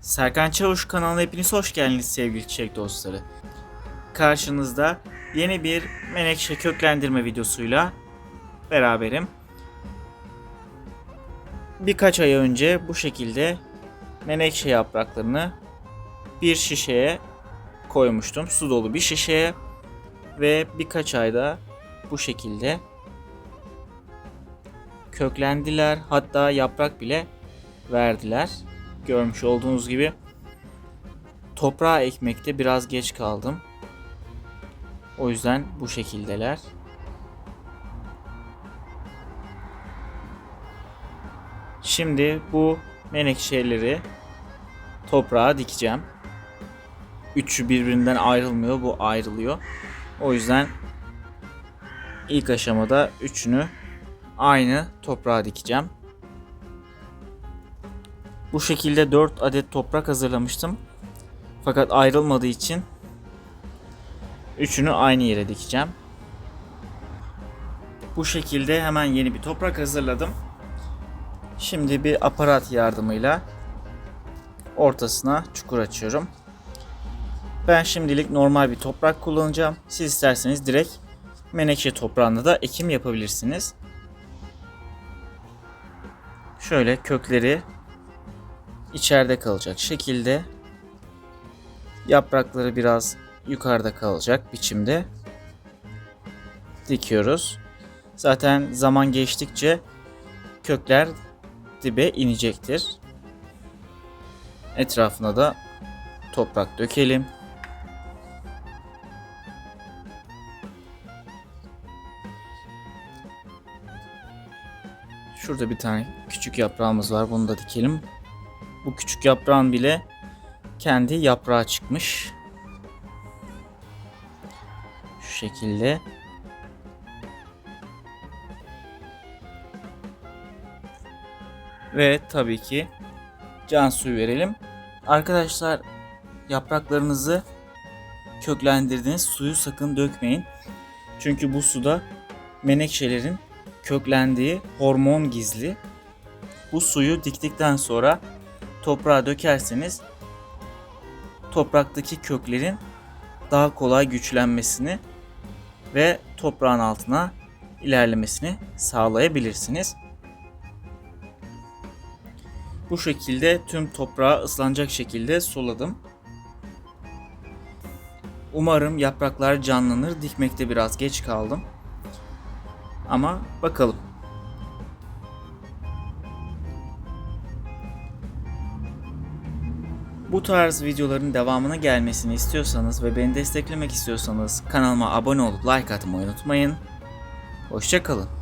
Serkan Çavuş kanalına hepiniz hoş geldiniz sevgili çiçek dostları. Karşınızda yeni bir menekşe köklendirme videosuyla beraberim. Birkaç ay önce bu şekilde menekşe yapraklarını bir şişeye koymuştum. Su dolu bir şişeye ve birkaç ayda bu şekilde köklendiler. Hatta yaprak bile verdiler. Görmüş olduğunuz gibi toprağa ekmekte biraz geç kaldım. O yüzden bu şekildeler. Şimdi bu menekşeleri toprağa dikeceğim. Üçü birbirinden ayrılmıyor, bu ayrılıyor. O yüzden ilk aşamada üçünü aynı toprağa dikeceğim. Bu şekilde 4 adet toprak hazırlamıştım. Fakat ayrılmadığı için üçünü aynı yere dikeceğim. Bu şekilde hemen yeni bir toprak hazırladım. Şimdi bir aparat yardımıyla ortasına çukur açıyorum. Ben şimdilik normal bir toprak kullanacağım. Siz isterseniz direkt menekşe toprağında da ekim yapabilirsiniz. Şöyle kökleri içeride kalacak şekilde yaprakları biraz yukarıda kalacak biçimde dikiyoruz. Zaten zaman geçtikçe kökler dibe inecektir. Etrafına da toprak dökelim. Şurada bir tane küçük yaprağımız var. Bunu da dikelim. Bu küçük yaprağın bile kendi yaprağı çıkmış. Şu şekilde. Ve tabii ki can suyu verelim. Arkadaşlar yapraklarınızı köklendirdiniz. Suyu sakın dökmeyin. Çünkü bu suda menekşelerin köklendiği hormon gizli. Bu suyu diktikten sonra toprağa dökerseniz topraktaki köklerin daha kolay güçlenmesini ve toprağın altına ilerlemesini sağlayabilirsiniz. Bu şekilde tüm toprağı ıslanacak şekilde suladım. Umarım yapraklar canlanır. Dikmekte biraz geç kaldım. Ama bakalım. Bu tarz videoların devamına gelmesini istiyorsanız ve beni desteklemek istiyorsanız kanalıma abone olup like atmayı unutmayın. Hoşçakalın.